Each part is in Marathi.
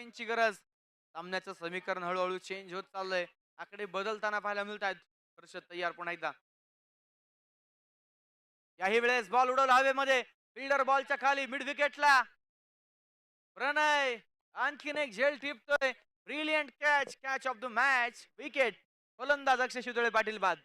धावेंची गरज. सामन्याचं समीकरण हळूहळू चेंज होत चाललंय. आकडे बदलताना पाहायला मिळत आहेत हर्षद तयार पुन्हा एकदा. याही वेळेस बॉल उडवला हवेमध्ये. फिल्डर बॉलच्या खाली मिड विकेटला प्रणय आणखीन एक झेल टिपतोय. Brilliant catch catch of the match wicket फलंदाज अक्षय शितोळे पाटील बाद.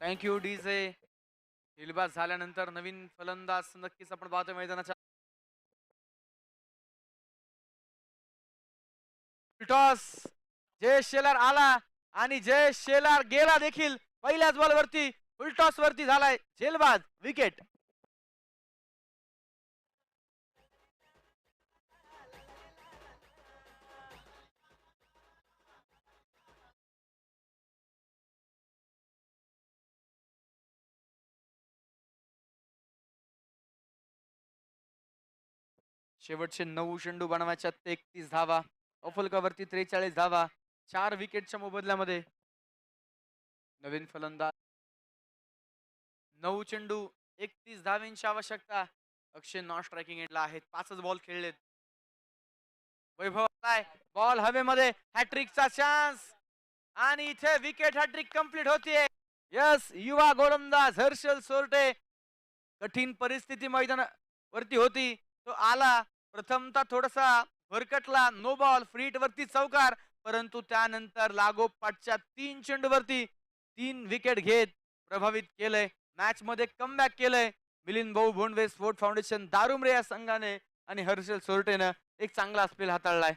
थँक्यू डीजे दिलबाज झाल्यानंतर नवीन फलंदाज नक्कीच आपण पाहतो मैदानाच्या. टॉस. जय शेलार आला आणि जय शेलार गेला देखील पहिल्याच बॉल वरती फुलटॉस वरती झालाय झेलबाज विकेट शेवटचे नऊ चेंडू बनवायच्या तेहतीस धावा. अफलकावरती त्रेचाळीस धावा. चार विकेटच्या मोबदल्यामध्ये नवीन फलंदाज. नऊ चेंडू एकतीस धावेंची आवश्यकता. अक्षय नॉन स्ट्रायकिंग एंडला आहेत. पाचच बॉल खेळलेत. वैभव बॉल हवेमध्ये. हॅट्रिकचा चान्स. आणि इथे विकेट हॅट्रिक कंप्लीट होतीये. यस युवा गोलंदाज हर्षल सोरटे. कठीण परिस्थिती मैदान वरती होती. तो आला. प्रथमतः थोडासा भरकटला नो बॉल फ्रीट वरती चौकार परंतु त्यानंतर लागोपाठच्या तीन चेंडूवरती तीन विकेट घेत प्रभावित केलंय. मॅच मध्ये कमबॅक केलंय. मिलिंद भाऊ भोंडवे स्पोर्ट फाउंडेशन दारुमरे या संघाने आणि हर्षल सोरटेनं एक चांगला स्पेल हाताळलाय.